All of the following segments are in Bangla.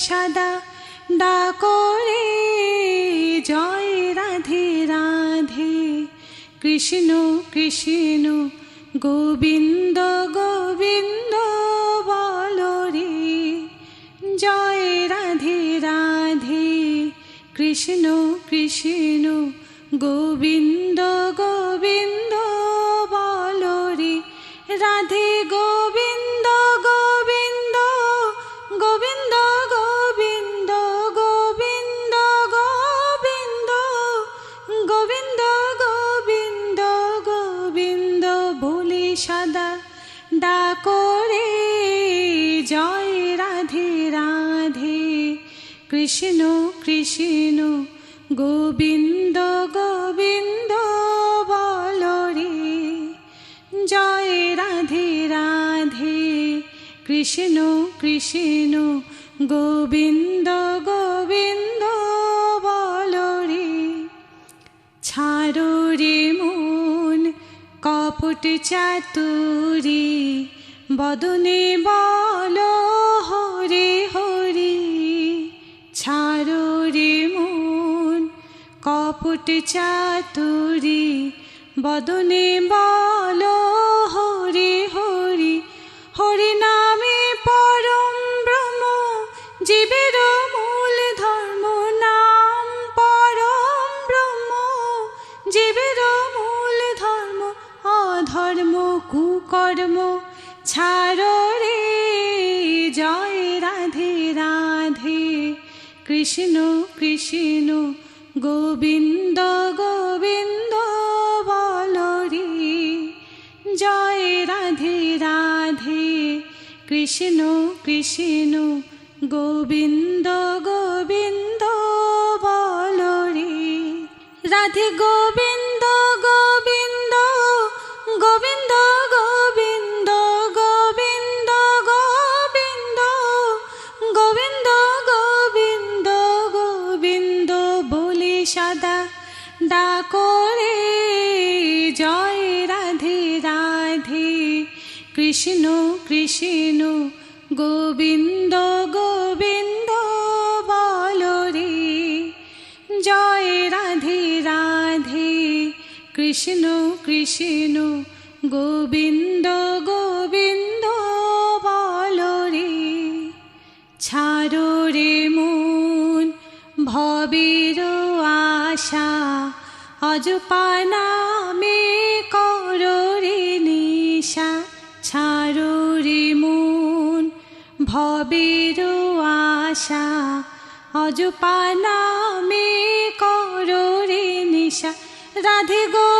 সাদা ডাকরে জয় রাধে রাধে। কৃষ্ণ কৃষ্ণ, গোবিন্দ গোবিন্দ, বল রে, জয় রাধে রাধে। কৃষ্ণ কৃষ্ণ, গোবিন্দ গোবিন্দ, বল রে, রাধে সাদা ডাকরে জয় রাধে রাধে। কৃষ্ণ কৃষ্ণ, গোবিন্দ গোবিন্দ, বল রে। জয় রাধে রাধে। কৃষ্ণ কৃষ্ণ, গোবিন্দ গোবিন্দ। কপট চাতুরি বদনে বল হরে হরি ছাড়ো রে মন কপট চাতুরি বদনে বল হরে অধর্ম কুকর্ম, ছাড়ো রে, জয় রাধে রাধে। কৃষ্ণ কৃষ্ণ, গোবিন্দ গোবিন্দ, বল রে, জয় রাধে রাধে। কৃষ্ণ কৃষ্ণ, গোবিন্দ গোবিন্দ, বল রে, রাধে গোবিন্দ। ডাকরে জয় রাধে রাধে। কৃষ্ণ কৃষ্ণ, গোবিন্দ গোবিন্দ, বল রে। জয় রাধে রাধে। কৃষ্ণ কৃষ্ণ, গোবিন্দ গোবিন্দ, বল রে। ছাড়ো রে মন ভবের আশা। অজপানামে করো রে নিশা ছাড়ো রে মন, ভবের আশা। অজপানামে করো রে নিশা, রাধে গোবিন্দ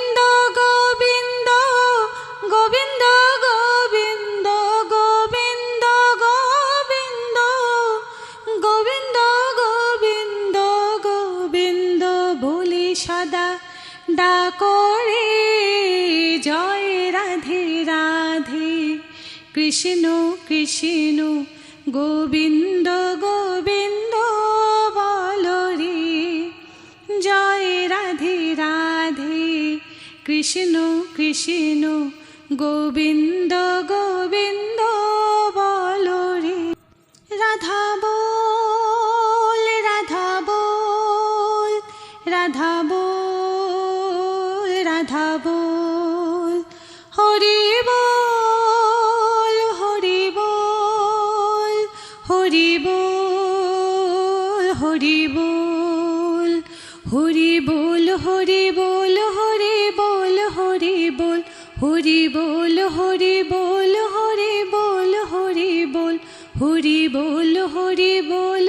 সদা ডাকরে জয় রাধে রাধে। কৃষ্ণ কৃষ্ণ, গোবিন্দ গোবিন্দ, বল রে, জয় রাধে রাধে। কৃষ্ণ কৃষ্ণ, গোবিন্দ গোবিন্দ রাধা বল রাধা বল হরি বল হরি বল হরি বল হরি বল হরি বল হরি বল হরি বল হরি বল হরি বল হরি বল হরি বল হরি বল হরি বল হরি বল